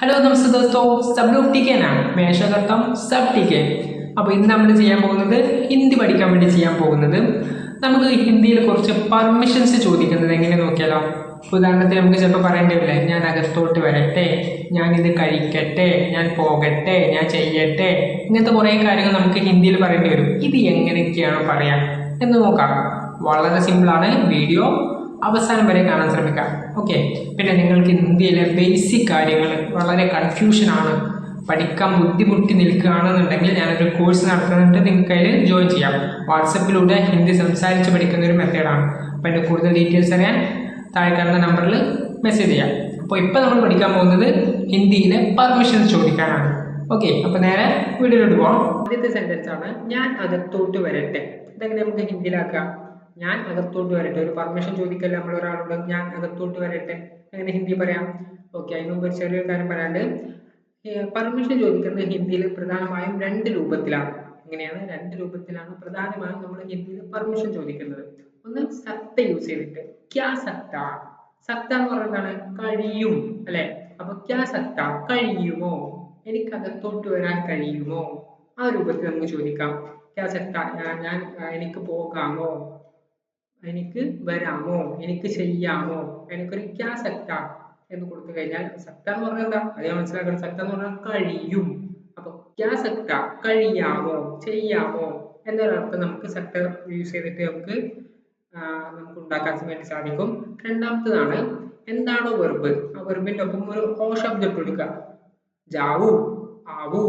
Hello നമസ്തേ ദോസ്തോ. സബ് ഗ്രൂപ്പ് ടി കെ ആണ്. മേശകർത്തം സബ് ടി കെ അപ്പോൾ ഇന്ന് നമ്മൾ ചെയ്യാൻ പോകുന്നത് ഹിന്ദി പഠിക്കാൻ വേണ്ടി ചെയ്യാൻ പോകുന്നത്. നമുക്ക് ഹിന്ദിയിൽ കുറച്ച് പെർമിഷൻസ് ചോദിക്കുന്നത് എങ്ങനെ നോക്കിയാലോ. ഉദാഹരണത്തിന് നമുക്ക് ചിലപ്പോൾ പറയേണ്ടി വരില്ലേ ഞാൻ അകത്തോട്ട് വരട്ടെ ഞാൻ ഇത് കഴിക്കട്ടെ ഞാൻ പോകട്ടെ ഞാൻ ചെയ്യട്ടെ. ഇങ്ങനത്തെ കുറേ കാര്യങ്ങൾ നമുക്ക് ഹിന്ദിയിൽ പറയേണ്ടി വരും. ഇത് എങ്ങനെയൊക്കെയാണ് പറയാം എന്ന് നോക്കാം. വളരെ സിമ്പിളാണ് വീഡിയോ അവസാനം വരെ കാണാൻ ശ്രമിക്കാം. ഓക്കെ പിന്നെ നിങ്ങൾക്ക് ഇന്ത്യയിലെ ബേസിക് കാര്യങ്ങൾ വളരെ കൺഫ്യൂഷനാണ് പഠിക്കാൻ ബുദ്ധിമുട്ടി നിൽക്കുകയാണെന്നുണ്ടെങ്കിൽ ഞാനൊരു കോഴ്സ് നടത്തുന്നുണ്ട്. നിങ്ങൾക്ക് അതിൽ ജോയിൻ ചെയ്യാം. വാട്സപ്പിലൂടെ ഹിന്ദി സംസാരിച്ച് പഠിക്കുന്ന ഒരു മെത്തേഡാണ് അപ്പോൾ അതിന്റെ കൂടുതൽ ഡീറ്റെയിൽസ് അറിയാൻ താഴെ കാണുന്ന നമ്പറിൽ മെസ്സേജ് ചെയ്യാം. അപ്പോൾ ഇപ്പോൾ നമ്മൾ പഠിക്കാൻ പോകുന്നത് ഹിന്ദിയിലെ പെർമിഷൻസ് ചോദിക്കാനാണ്. ഓക്കെ അപ്പോൾ നേരെ വീഡിയോയിലോട്ട് പോകാം ആദ്യത്തെ സെന്റൻസ് ആണ് ഞാൻ അകത്തോട്ട് വരട്ടെ ഇതെങ്ങനെ നമുക്ക് ഹിന്ദിയിലാക്കാം? ഞാൻ അകത്തോട്ട് വരട്ടെ. ഒരു പെർമിഷൻ ചോദിക്കല്ല നമ്മൾ ഒരാളോട് ഞാൻ അകത്തോട്ട് വരട്ടെ. അങ്ങനെ ഹിന്ദി പറയാം? ഓക്കെ അതിന് മുമ്പ് ചെറിയൊരു കാര്യം പറയാണ്ട്. പെർമിഷൻ ചോദിക്കുന്നത് ഹിന്ദിയിൽ പ്രധാനമായും രണ്ട് രൂപത്തിലാണ്. ഇങ്ങനെയാണ് രണ്ട് രൂപത്തിലാണ് പ്രധാനമായും നമ്മൾ ഹിന്ദിയിൽ പെർമിഷൻ ചോദിക്കുന്നത്. ഒന്ന് സത്ത യൂസ് ചെയ്തിട്ട്. ക്യാ സത്ത? സത്ത എന്ന് പറയുന്നതാണ് കഴിയും. അല്ലെ? അപ്പൊ ക്യാ സത്ത? കഴിയുമോ? എനിക്ക് അകത്തോട്ട് വരാൻ കഴിയുമോ? ആ രൂപത്തിൽ നമുക്ക് ചോദിക്കാം. ക്യാ സത്ത ഞാൻ എനിക്ക് പോകാമോ? എനിക്ക് വരാമോ? എനിക്ക് ചെയ്യാമോ? എനിക്കൊരു ക്യാ എന്ന് കൊടുത്തു കഴിഞ്ഞാൽ സക്ത എന്ന് പറഞ്ഞാൽ എന്താ? അത് ഞാൻ മനസ്സിലാക്കണം. സക്ത എന്ന് പറഞ്ഞാൽ കഴിയും. അപ്പൊ ക്യാ സക്ത കഴിയാമോ? ചെയ്യാമോ? എന്നൊരർത്ഥം നമുക്ക് സക്ത യൂസ് ചെയ്തിട്ട് നമുക്ക് നമുക്ക് ഉണ്ടാക്കാൻ വേണ്ടി സാധിക്കും. രണ്ടാമത്തതാണ് എന്താണോ വെർബ് ആ വെർബിന്റെ ഒപ്പം ഒരു ഓ ശബ്ദം കൊടുക്കുക ജാവു ആവു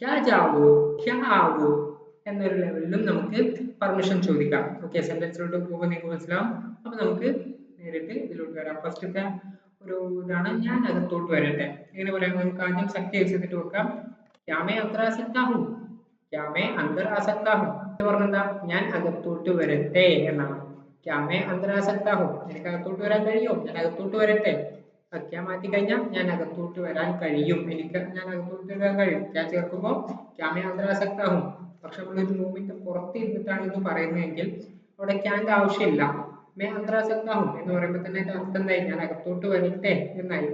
ക്യാ ജാവു ക്യാ ആവു. എന്നൊരു ലെവലിലും നമുക്ക് പെർമിഷൻ ചോദിക്കാം. ഓക്കെ സെന്റൻസിലോട്ട് പോകുമ്പോൾ നിങ്ങൾക്ക് മനസ്സിലാവും. അപ്പൊ നമുക്ക് നേരിട്ട് ഇതിലോട്ട് വരാം. ഫസ്റ്റത്തെ ഒരു ഇതാണ്. ഞാൻ അകത്തോട്ട് വരട്ടെ. എങ്ങനെ പറയാം നമുക്ക് ആദ്യം ശക്തി വെച്ചിട്ട് നോക്കാം. ക്യാമേ അത്ര ആസക്താഹു. ക്യാമേ അന്തർ ആസക്താഹു. പറഞ്ഞെന്താ ഞാൻ അകത്തോട്ട് വരട്ടെ എന്നാണ്. ക്യാമേ അന്തർ ആസക്താഹും. എനിക്ക് അകത്തോട്ട് വരാൻ കഴിയോ? ഞാൻ അകത്തോട്ട് വരട്ടെ. ക്യാ മാറ്റി കഴിഞ്ഞാൽ ഞാൻ അകത്തോട്ട് വരാൻ കഴിയും. എനിക്ക് ഞാൻ അകത്തോട്ട് വരാൻ കഴിയും. ക്യാ ചേർക്കുമ്പോൾ ക്യാമേ അന്തർ ആസക്താഹും പക്ഷെ നമ്മൾ ഒരു റൂമിന്റെ പുറത്ത് ഇരുന്നിട്ടാണ് ഇത് പറയുന്നതെങ്കിൽ അവിടെ ക്യാന്റെ ആവശ്യമില്ല. മേ അന്തരാസക്താഹും എന്ന് പറയുമ്പോൾ തന്നെ അതിന്റെ അർത്ഥം എന്തായി? ഞാൻ അകത്തോട്ട് വരട്ടെ എന്നായി.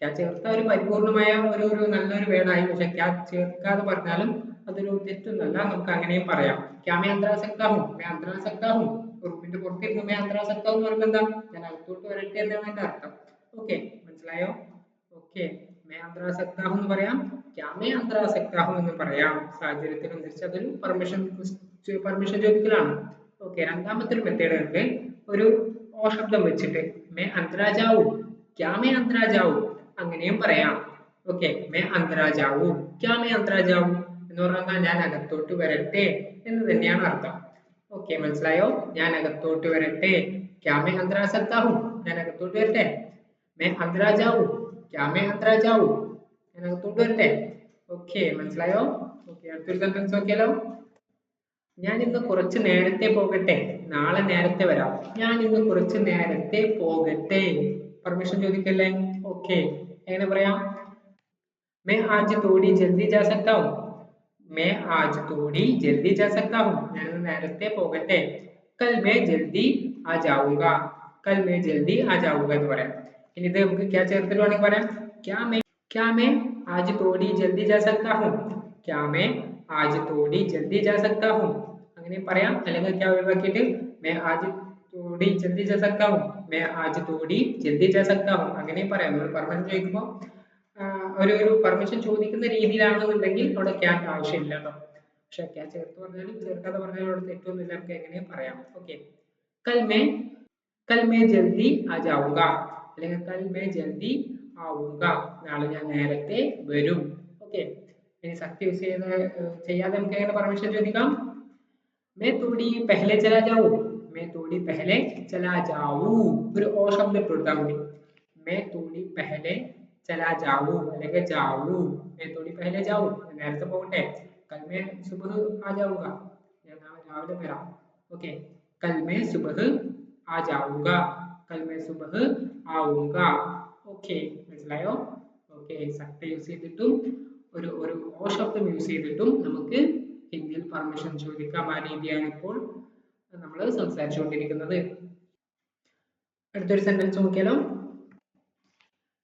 ക്യാ ചേർത്ത ഒരു പരിപൂർണമായ ഒരു ഒരു നല്ലൊരു വേർഡായി പക്ഷെ ക്യാ ചേർക്കാതെ പറഞ്ഞാലും അതൊരു തെറ്റൊന്നല്ല. നമുക്ക് അങ്ങനെയും പറയാം. ക്യാ മേ അന്തരാസക്താഹും മേ അന്തരാസക്താഹും റൂമിന്റെ പുറത്തിരുന്ന് മേ അന്തരാസക്താഹും എന്ന് പറയുമ്പോൾ എന്താ? ഞാൻ അകത്തോട്ട് വരട്ടെ എന്നാണ് അതിന്റെ അർത്ഥം. ഓക്കെ മനസ്സിലായോ? ഓക്കെ മേ അന്തരാസക്താഹും എന്ന് പറയാം. ക്യാമേ അന്തരാസക്താഹും എന്ന് പറയാം. സാഹചര്യത്തിനനുസരിച്ച് അതൊരു പെർമിഷൻ പെർമിഷൻ ചോദിക്കലാണ്. ഓക്കെ രണ്ടാമത്തെ ഒരു മെത്തേഡ് ഉണ്ട്. ഒരു ഓ ശബ്ദം വെച്ചിട്ട് മേ അന്തരാജാവു ക്യാമേ അന്തരാജാവു അങ്ങനെയും പറയാം. ഓക്കെ മേ അന്തരാജാവു ക്യാമേ അന്തരാജാവു എന്ന് പറഞ്ഞാൽ ഞാൻ അകത്തോട്ട് വരട്ടെ എന്ന് തന്നെയാണ് അർത്ഥം. ഓക്കെ മനസ്സിലായോ? ഞാൻ അകത്തോട്ട് വരട്ടെ. ക്യാമേ അന്തരാസക്താഹു ഞാൻ അകത്തോട്ട് വരട്ടെ. മേ അന്തരാജാവു ക്യാമേ അന്തരാജാവു ഞാൻ അകത്തോട്ട് വരട്ടെ ഓക്കെ മനസ്സിലായോ ഓക്കെ അടുത്തൊരു സെന്റൻസ് നോക്കിയാലോ ഞാൻ ഇന്ന് കുറച്ച് നേരത്തെ പോകട്ടെ നാളെ നേരത്തെ വരാം ഞാൻ ഇന്ന് കുറച്ച് നേരത്തെ പോകട്ടെ പെർമിഷൻ ചോദിക്കല്ലേ ഓക്കെ എങ്ങനെ പറയാം मैं आज थोड़ी जल्दी जा सकता हूँ मैं आज थोड़ी जल्दी जा सकता हूँ ഞാൻ ഇന്ന് നേരത്തെ പോകട്ടെ കൽ मैं जल्दी आ जाऊंगा കൽ मैं जल्दी आ जाऊंगा എന്ന് പറയാം ഇനി ഇത് നമുക്ക് ക്യാ ചേർത്തിട്ട് വേണമെങ്കിൽ പറയാം. ക്യാ മേ ക്യാ മേ ആജ് തോടി ജൽദി ജാ സക്താ ഹും. ക്യാ മേ ആജ് തോടി ജൽദി ജാ സക്താ ഹും. അങ്ങനെ പറയാം. അല്ലെങ്കിൽ ക്യാ ഒഴിവാക്കിയിട്ട് മേ ആജ് തോടി ജൽദി ജാ സക്താ ഹും. മേ ആജ് തോടി ജൽദി ജാ സക്താ ഹും. അങ്ങനെ പറയാം. നമ്മൾ പെർമിഷൻ ചോദിക്കുമ്പോൾ ഒരു ഒരു പെർമിഷൻ ചോദിക്കുന്ന രീതിയിലാണെന്നുണ്ടെങ്കിൽ അവിടെ ക്യാ ആവശ്യമില്ല കേട്ടോ പക്ഷെ ക്യാ ചേർത്ത് പറഞ്ഞാലും ചേർക്കാതെ പറഞ്ഞാലും അവിടെ തെറ്റൊന്നുമില്ല. നമുക്ക് എങ്ങനെയും പറയാം. ഓക്കെ. കൽമേ കൽമേ ജൽദി ആ ജാവുക അല്ലെങ്കിൽ കൽ മേ ജൽദി ആവുക. നാളെ ഞാൻ നേരത്തെ വരും. ഓക്കെ ഇനി സത്യം യൂസ് ചെയ്യുന്ന ചെയ്യാതെ നമുക്ക് എങ്ങനെ പെർമിഷൻ ചോദിക്കാം? മേ തോടി പെഹലെ ചലാ ജാവൂ. മേ തോടി പെഹലെ ചലാ ജാവൂ. ഒരു ഓ ശബ്ദം ഇട്ട് കൊടുത്താൽ മതി. മേ തോടി പെഹലെ ചലാ ജാവൂ. അല്ലെങ്കിൽ ജാവൂ. മേ തോടി പെഹലെ ജാവൂ. നേരത്തെ പോകട്ടെ. കൽ മേ സുബഹ് ആ ജാവുക ഞാൻ നാളെ രാവിലെ വരാം. ഓക്കെ കൽ മേ സുബഹ് ആ ജാവുക കൽ മേ സുബഹ് ആവുക ഓക്കെ മനസ്സിലായോ ഓക്കെ സക്ത യൂസ് ചെയ്തിട്ടും ഒരു ഒരു ഓ ശബ്ദം യൂസ് ചെയ്തിട്ടും നമുക്ക് ഹിന്ദിയിൽ പെർമിഷൻ ചോദിക്കാം ആ രീതിയാണ് ഇപ്പോൾ നമ്മൾ സംസാരിച്ചുകൊണ്ടിരിക്കുന്നത് അടുത്തൊരു സെന്റൻസ് നോക്കിയാലോ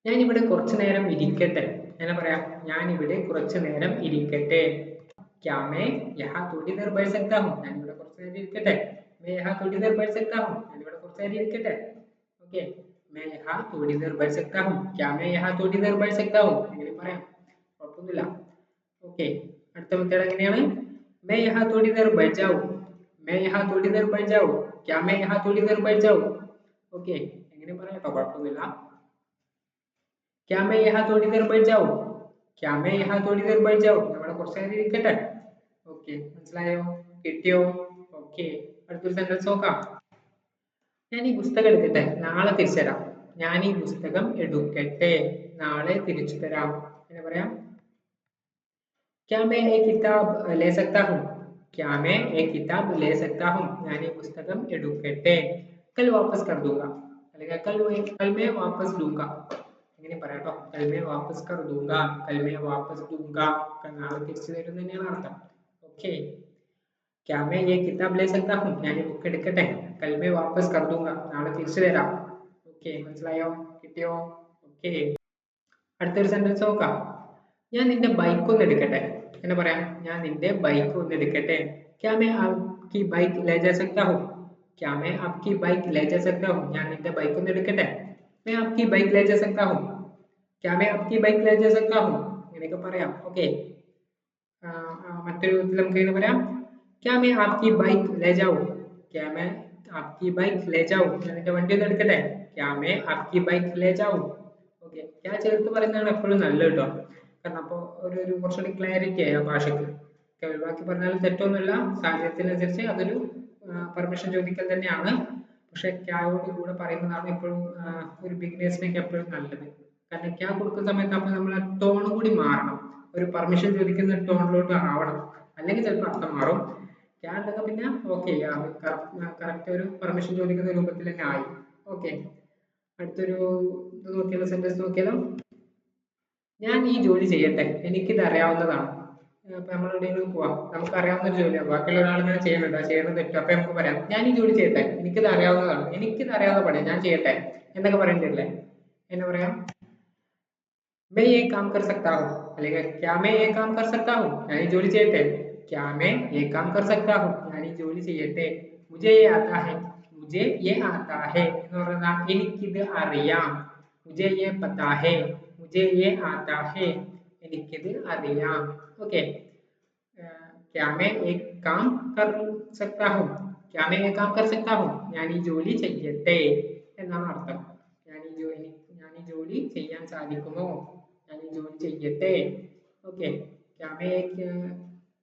ഞാനിവിടെ കുറച്ചു നേരം ഇരിക്കട്ടെ എങ്ങനെ പറയാം ഞാനിവിടെ കുറച്ചു നേരം ഇരിക്കട്ടെ क्या मैं यहाँ थोड़ी देर बैठ सकता हूँ ഞാനിവിടെ കുറച്ചു നേരം ഇരിക്കട്ടെ मैं यहाँ थोड़ी देर बैठ सकता हूँ ഞാനിവിടെ കുറച്ചു നേരം ഇരിക്കട്ടെ ഓക്കെ मैं यहाँ थोड़ी देर बैठ सकता हूँ क्या मैं यहाँ थोड़ी देर बैठ सकता हूँ എങ്ങനെ പറയാം കുഴപ്പമൊന്നുമില്ല ഓക്കെ അടുത്ത മെത്തേഡ് എങ്ങനെയാണ് मैं यहाँ थोड़ी देर बैठ जाऊँ मैं यहाँ थोड़ी देर बैठ जाऊँ क्या मैं यहाँ थोड़ी देर बैठ जाऊँ ഓക്കെ എങ്ങനെ പറയാം കേട്ടോ കുഴപ്പമൊന്നുമില്ല क्या मैं यहाँ थोड़ी देर बैठ जाऊँ क्या मैं यहाँ थोड़ी देर बैठ जाऊँ നമ്മുടെ കുറച്ച് നേരം ഇരിക്കട്ടെ ഓക്കെ മനസ്സിലായോ കിട്ടിയോ ഓക്കെ അടുത്തൊരു സെന്റൻസ് നോക്കാം ഞാൻ ഈ പുസ്തകം എടുക്കട്ടെ നാളെ തിരിച്ചു തരാം ഞാൻ ഈ പുസ്തകം എടുക്കട്ടെ നാളെ തിരിച്ചു തരാം എങ്ങനെ പറയാം क्या मैं एक किताब ले सकता हूँ क्या मैं एक किताब ले सकता हूँ ഞാൻ ഈ പുസ്തകം എടുക്കട്ടെ കൽ വാപ്പസ് കർ ദൂംഗ അല്ലെങ്കിൽ കൽ मैं कल मैं वापस लूंगा എങ്ങനെ പറയാം കേട്ടോ കൽ मैं वापस कर दूंगा कल मैं वापस दूंगा നാളെ തിരിച്ചു തരും തന്നെയാണ് അർത്ഥം ഓക്കെ क्या मैं ये किताब ले सकता हूँ ഞാൻ ഈ ബുക്ക് എടുക്കട്ടെ കൽ मैं वापस कर दूंगा നാളെ തിരിച്ചു തരാം ഓക്കെ മനസ്സിലായോ കിട്ടിയോ ഓക്കെ അടുത്തൊരു സെന്റൻസ് നോക്കാം ഞാൻ നിന്റെ ബൈക്ക് ഒന്ന് എടുക്കട്ടെ എന്ന് പറയാം ഞാൻ നിന്റെ ബൈക്ക് ഒന്ന് എടുക്കട്ടെ क्या मैं आपकी बाइक ले जा सकता हूँ क्या मैं आपकी बाइक ले जा सकता हूँ ഞാൻ നിന്റെ ബൈക്ക് ഒന്ന് എടുക്കട്ടെ मैं आपकी बाइक ले जा सकता हूँ क्या मैं आपकी बाइक ले जा सकता हूँ ഇങ്ങനെയൊക്കെ പറയാം ഓക്കെ മറ്റൊരു വിധത്തിൽ നമുക്ക് ഇങ്ങനെ പറയാം क्या मैं आपकी बाइक ले जाऊँ क्या मैं आपकी बाइक ले जाऊँ ഞാൻ നിന്റെ വണ്ടി ഒന്ന് എടുക്കട്ടെ क्या मैं आपकी बाइक ले जाऊँ ഓക്കെ ഞാൻ ചേർത്ത് പറയുന്നതാണ് എപ്പോഴും നല്ലത് കേട്ടോ കാരണം അപ്പോൾ ഒരു ഒരു കുറച്ചുകൂടി ക്ലാരിറ്റി ആയി ആ ഭാഷയ്ക്ക് ഓക്കെ ബാക്കി പറഞ്ഞാലും തെറ്റൊന്നുമില്ല സാഹചര്യത്തിനനുസരിച്ച് അതൊരു പെർമിഷൻ ചോദിക്കൽ തന്നെയാണ് പക്ഷെ ക്യായോട് കൂടെ പറയുന്നതാണ് എപ്പോഴും ഒരു ബിഗിനേഴ്സിനൊക്കെ എപ്പോഴും നല്ലത് കാരണം ക്യാ കൊടുക്കുന്ന സമയത്ത് അപ്പോൾ നമ്മൾ ടോൺ കൂടി മാറണം ഒരു പെർമിഷൻ ചോദിക്കുന്ന ടോണിലോട്ട് ആവണം അല്ലെങ്കിൽ ചിലപ്പോൾ അർത്ഥം മാറും ക്യാ ഉണ്ടെങ്കിൽ പിന്നെ ഓക്കെ കറക്റ്റ് ഒരു പെർമിഷൻ ചോദിക്കുന്ന രൂപത്തിൽ തന്നെ ആയി ഓക്കെ അടുത്തൊരു ഇത് നോക്കിയാലോ സെന്റൻസ് നോക്കിയാലോ ഞാൻ ഈ ജോലി ചെയ്യട്ടെ എനിക്കിത് അറിയാവുന്നതാണ് അപ്പൊ നമ്മൾ എവിടെയെങ്കിലും പോവാം നമുക്ക് അറിയാവുന്ന ഒരു ജോലിയാണ് ബാക്കിയുള്ള ഒരാൾ ഇങ്ങനെ ചെയ്യുന്നുണ്ട് ആ ചെയ്യുന്നത് തെറ്റും അപ്പൊ നമുക്ക് പറയാം ഞാൻ ഈ ജോലി ചെയ്യട്ടെ എനിക്കിത് അറിയാവുന്നതാണ് എനിക്കിത് അറിയാവുന്ന പണി ഞാൻ ചെയ്യട്ടെ എന്നൊക്കെ പറയണ്ടില്ലേ എന്ന് പറയാം मैं ये काम कर सकता हूँ അല്ലെങ്കിൽ क्या मैं ये काम कर सकता हूँ ഞാൻ ഈ ജോലി ചെയ്യട്ടെ क्या मैं ये काम कर सकता हूँ ഞാൻ ഈ ജോലി ചെയ്യട്ടെ मुझे ये आता है मुझे ये आता है എന്ന് പറഞ്ഞാൽ എനിക്കിത് അറിയാം मुझे ये पता है मुझे ये आता है എനിക്കിത് അറിയാം ഓക്കെ क्या मैं एक काम कर सकता हूँ क्या मैं ये काम कर सकता हूँ ഞാൻ ഈ ജോലി ചെയ്യട്ടെ എന്നാണ് അർത്ഥം ഞാൻ ഈ ജോലി ഞാൻ ഈ ജോലി ചെയ്യാൻ സാധിക്കുമോ ഞാൻ ഈ ജോലി ചെയ്യട്ടെ ഓക്കെ क्या मैं एक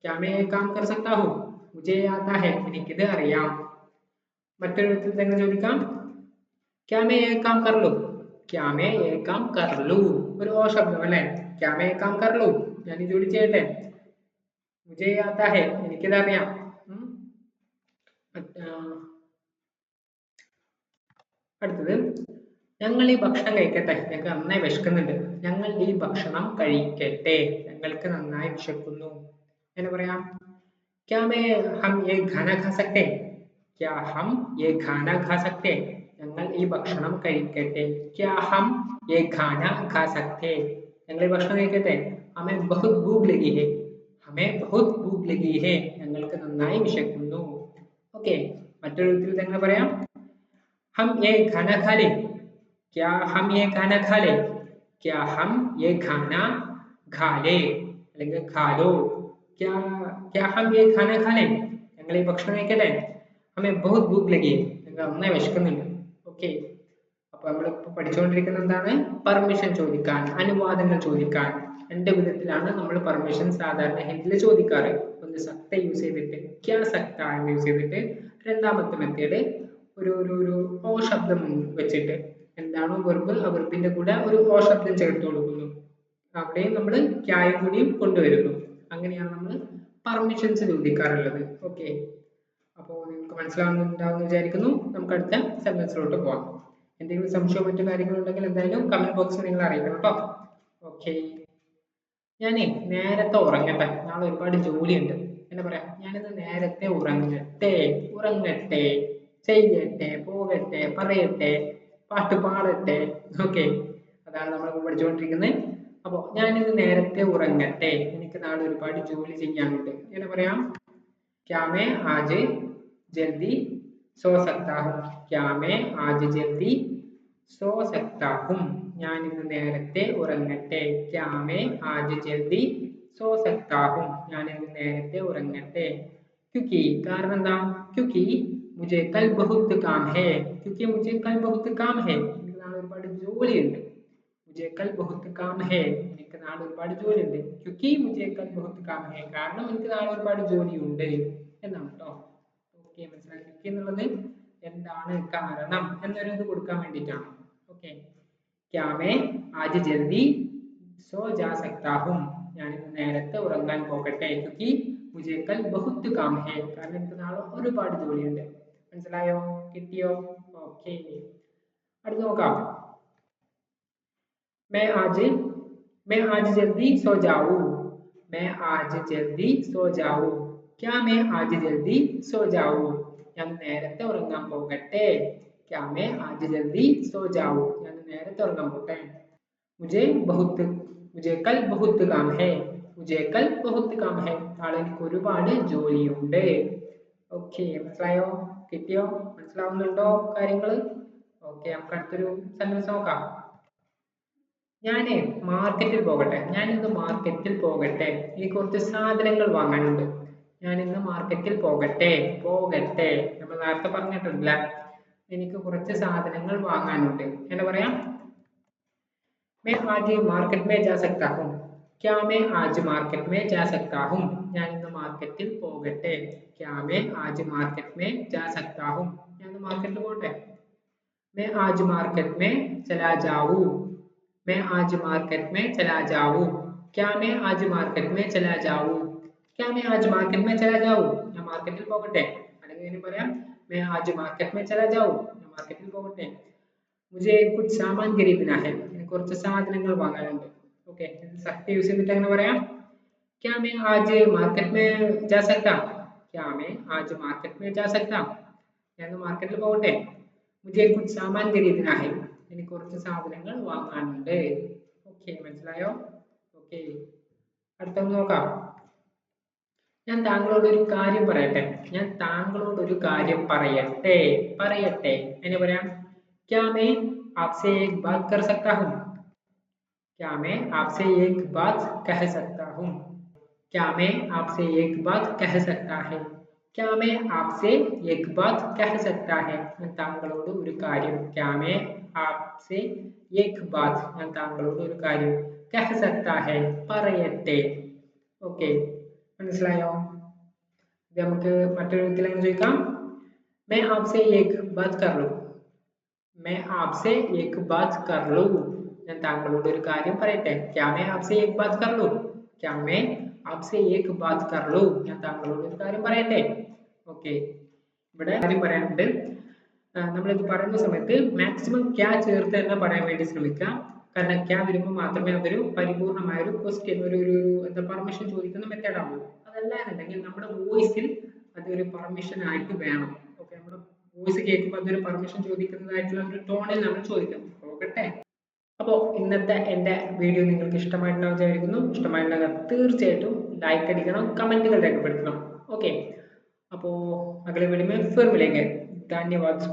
क्या मैं ये काम कर सकता हूँ? മുജേ ആതാ ഹെ എനിക്കിത് അറിയാം മറ്റൊരു വിധത്തിൽ തന്നെ ചോദിക്കാം ക്യാമേ ഏക്കാം കർലു ക്യാമേ ഏക്കാം കർലു ഒരു ഓ ശബ്ദം അല്ലേ ക്യാമേ ഏക്കാം കർലു ഞാൻ ഈ ജോലി ചെയ്യട്ടെ മുജേ ആതാ ഹെ എനിക്കിത് അറിയാം അടുത്തത്. ഞങ്ങൾ ഈ ഭക്ഷണം കഴിക്കട്ടെ. ഞങ്ങൾക്ക് നന്നായി വിശക്കുന്നുണ്ട്. ഞങ്ങൾ ഈ ഭക്ഷണം കഴിക്കട്ടെ. ഞങ്ങൾക്ക് നന്നായി വിശക്കുന്നു. എന്ന് പറയാം क्या मैं हम ये खाना खा सकते हैं क्या हम ये खाना खा सकते हैं ഞങ്ങൾ ഈ ഭക്ഷണം കഴിക്കട്ടെ क्या हम ये खाना खा सकते हैं ഞങ്ങൾ ഈ ഭക്ഷണം കഴിക്കട്ടെ हमें बहुत भूख लगी है हमें बहुत भूख लगी है ഞങ്ങൾക്ക് നന്നായി വിശക്കുന്നു ഓക്കെ മറ്റൊരു വിധത്തിൽ എങ്ങനെ പറയാം हम ये खाना खा ले क्या हम ये खाना खा ले क्या हम ये खाना खा ले അല്ലെങ്കിൽ खा लो क्या क्या हम ये खाना खा ले ഞങ്ങൾ ഈ ഭക്ഷണം കഴിക്കട്ടെ हमें बहुत भूख लगी है ഞങ്ങൾ നന്നായി വിശക്കുന്നുണ്ട് ഓക്കെ അപ്പൊ നമ്മൾ ഇപ്പൊ പഠിച്ചുകൊണ്ടിരിക്കുന്നത് എന്താണ് പെർമിഷൻ ചോദിക്കാൻ അനുവാദങ്ങൾ ചോദിക്കാൻ രണ്ട് വിധത്തിലാണ് നമ്മൾ പെർമിഷൻ സാധാരണ ഹിന്ദിയിൽ ചോദിക്കാറ് ഒന്ന് സക്ത യൂസ് ചെയ്തിട്ട് ക്യാ സക്ത എന്ന് യൂസ് ചെയ്തിട്ട് രണ്ടാമത്തെ മെത്തേഡ് ഒരു ഒരു ഒരു ഓ ശബ്ദം വെച്ചിട്ട് എന്താണോ വെർബ് ആ വെർബിന്റെ കൂടെ ഒരു ഓ ശബ്ദം ചേർത്ത് കൊടുക്കുന്നു അവിടെയും നമ്മൾ ക്യായും കൂടിയും കൊണ്ടുവരുന്നു അങ്ങനെയാണ് നമ്മൾ പെർമിഷൻസ് ചോദിക്കാറുള്ളത് ഓക്കെ അപ്പോൾ നിങ്ങൾക്ക് മനസ്സിലാവുന്നുണ്ടാവും എന്ന് വിചാരിക്കുന്നു. നമുക്ക് അടുത്ത സെന്റൻസിലോട്ട് പോവാം. എന്തെങ്കിലും സംശയമോ മറ്റു കാര്യങ്ങളുണ്ടെങ്കിൽ എന്തായാലും കമന്റ് ബോക്സിൽ നിങ്ങൾ അറിയിക്കണം കേട്ടോ. ഓക്കെ ഞാനേ നേരത്തെ ഉറങ്ങട്ടെ. നാളെ ഒരുപാട് ജോലിയുണ്ട്. എന്താ പറയാ? ഞാനിന്ന് നേരത്തെ ഉറങ്ങട്ടെ. ഉറങ്ങട്ടെ. ചെയ്യട്ടെ പോകട്ടെ പറയട്ടെ പാട്ട് പാടട്ടെ. ഓക്കെ അതാണ് നമ്മൾ പഠിച്ചുകൊണ്ടിരിക്കുന്നത്. അപ്പോൾ ഞാനിത് നേരത്തെ ഉറങ്ങട്ടെ എനിക്ക് നാളെ ഒരുപാട് ജോലി ചെയ്യാനുണ്ട് എങ്ങനെ പറയാം ക്യാമേ ആജ് ജൽദി സോ സക്താ ഹും ക്യാമേ ആജ് ജൽദി സോ സക്താ ഹും ഞാൻ ഇന്ന് നേരത്തെ ഉറങ്ങട്ടെ ക്യാമേ ആജ് ജൽദി സോ സക്താ ഹും ഞാൻ ഇന്ന് നേരത്തെ ഉറങ്ങട്ടെ क्योंकि कारण എന്താ क्योंकि मुझे कल बहुत काम है क्योंकि मुझे कल बहुत काम है എനിക്ക് നാളെ ഒരുപാട് ജോലിയുണ്ട് मुझे कल बहुत काम है എനിക്ക് നാളെ ഒരുപാട് ജോലിയുണ്ട് क्योंकि मुझे कल बहुत काम है കാരണം എനിക്ക് നാളെ ഒരുപാട് ജോലിയുണ്ട് എന്നാണ് കേട്ടോ ഓക്കെ മനസ്സിലായി क्योंकि എന്നുള്ളത് എന്താണ് കാരണം എന്നൊരു ഇത് കൊടുക്കാൻ വേണ്ടിയിട്ടാണ് ഓക്കെ क्या मैं आज जल्दी सो जा सकता हूँ ഞാൻ ഇന്ന് നേരത്തെ ഉറങ്ങാൻ പോകട്ടെ क्योंकि मुझे कल बहुत काम है കാരണം എനിക്ക് നാളെ ഒരുപാട് ജോലിയുണ്ട് മനസ്സിലായോ കിട്ടിയോ ഓക്കെ അടുത്ത് നോക്കാം मैं आज मैं आज जल्दी सो जाऊं मैं आज जल्दी सो जाऊं क्या मैं आज जल्दी सो जाऊं ഞാൻ നേരത്തെ ഉറങ്ങാൻ പോകട്ടെ क्या मैं आज जल्दी सो जाऊं ഞാൻ നേരത്തെ ഉറങ്ങാൻ പോകട്ടെ मुझे बहुत मुझे कल बहुत काम है मुझे कल बहुत काम है നാളെ എനിക്ക് ഒരുപാട് ജോലിയുണ്ട് ഓക്കെ മനസ്സിലായോ കിട്ടിയോ മനസ്സിലാവുന്നുണ്ടോ കാര്യങ്ങൾ ഓക്കെ നമുക്ക് അടുത്തൊരു സെന്റൻസ് നോക്കാം ഞാൻ മാർക്കറ്റിൽ പോകട്ടെ ഞാൻ ഇന്ന് മാർക്കറ്റിൽ പോകട്ടെ എനിക്ക് കുറച്ച് സാധനങ്ങൾ വാങ്ങാനുണ്ട് ഞാൻ ഇന്ന് മാർക്കറ്റിൽ പോകട്ടെ പോകട്ടെ നമ്മൾ നേരത്തെ പറഞ്ഞിട്ടില്ല എനിക്ക് കുറച്ച് സാധനങ്ങൾ വാങ്ങാനുണ്ട് എന്താ പറയാം मैं आज मार्केट में जा सकता हूँ क्या मैं आज मार्केट में जा सकता हूँ ഞാൻ ഇന്ന് മാർക്കറ്റിൽ പോകട്ടെ क्या मैं आज मार्केट में जा सकता हूँ ഞാൻ ഇന്ന് മാർക്കറ്റിൽ പോകട്ടെ मैं आज मार्केट में चला जाऊँ मैं आज मार्केट में चला जाऊँ क्या मैं आज मार्केट में चला जाऊँ क्या मैं आज मार्केट में चला जाऊँ ഞാൻ മാർക്കറ്റിൽ പോകട്ടെ അല്ലെങ്കിൽ ഇങ്ങനെ പറയാം मैं आज मार्केट में चला जाऊँ ഞാൻ മാർക്കറ്റിൽ പോകട്ടെ मुझे कुछ सामान खरीदना है എനിക്ക് കുറച്ച് സാധനങ്ങൾ വാങ്ങാനുണ്ട് ഓക്കെ സത്യ യൂസ് ചെയ്തിട്ട് എങ്ങനെ പറയാം क्या मैं आज मार्केट में जा सकता क्या मैं आज मार्केट में जा सकता ഞാൻ മാർക്കറ്റിൽ പോകട്ടെ मुझे कुछ सामान खरीदना है എനിക്ക് കുറച്ച് സാധനങ്ങൾ വാങ്ങാനുണ്ട് ഓക്കെ മനസ്സിലായോ ഓക്കെ അടുത്തൊന്ന് നോക്കാം ഞാൻ താങ്കളോട് ഒരു കാര്യം പറയട്ടെ ഞാൻ താങ്കളോട് ഒരു കാര്യം പറയട്ടെ പറയട്ടെ എന്നെ പറയാം क्या मैं आपसे एक बात कर सकता हूँ क्या मैं आपसे एक बात कह सकता हूँ क्या मैं आपसे एक बात कह सकता है ക്യാമെ ആപ്സെ എക് ബാത് കഹ സക്താ ഹെ ഞാൻ താങ്കളോട് ഒരു കാര്യം ക്യാമെ ആപ്സെ എക് ബാത് ഞാൻ താങ്കളോട് ഒരു കാര്യം കഹ സക്താ ഹെ പറയട്ടെ ഓക്കെ മനസ്സിലായോ ഇത് നമുക്ക് മറ്റൊരു വിധത്തിൽ എങ്ങനെ ചോദിക്കാം മേ ആപ്സെ എക് ബാത് കർലു മേ ആപ്സെ എക് ബാത് കർലു ഞാൻ താങ്കളോട് ഒരു കാര്യം പറയട്ടെ ക്യാമെ ആപ്സെ എക് ബാത് കർലു ക്യാമെ आपसे एक बात कर लूँ ഞാൻ താങ്കളോട് ഒരു കാര്യം പറയട്ടെ ഓക്കെ ഇവിടെ കാര്യം പറയാനുണ്ട് നമ്മളിത് പറയുന്ന സമയത്ത് മാക്സിമം ക്യാ ചേർത്ത് തന്നെ പറയാൻ വേണ്ടി ശ്രമിക്കുക കാരണം ക്യാ വരുമ്പോൾ മാത്രമേ അതൊരു പരിപൂർണമായ ഒരു ക്വസ്റ്റ്യൻ ഒരു ഒരു എന്താ പെർമിഷൻ ചോദിക്കുന്ന മെത്തേഡ് ആവുള്ളൂ അതല്ല എന്നുണ്ടെങ്കിൽ നമ്മുടെ വോയിസിൽ അതൊരു പെർമിഷൻ ആയിട്ട് വേണം ഓക്കെ നമ്മുടെ വോയിസ് കേൾക്കുമ്പോൾ അതൊരു പെർമിഷൻ ചോദിക്കുന്നതായിട്ടുള്ള ഒരു ടോണിൽ നമ്മൾ ചോദിക്കണം പോകട്ടെ അപ്പോൾ ഇന്നത്തെ എന്റെ വീഡിയോ നിങ്ങൾക്ക് ഇഷ്ടമായിട്ടുണ്ടാവും വിചാരിക്കുന്നു. ഇഷ്ടമായിട്ടുണ്ടെങ്കിൽ തീർച്ചയായിട്ടും ലൈക്ക് അടിക്കണം കമന്റുകൾ രേഖപ്പെടുത്തണം. ഓക്കെ അപ്പോൾ അകലെ വീഡിയോ ഫിർമിലേക്ക് ധന്യവാദ്.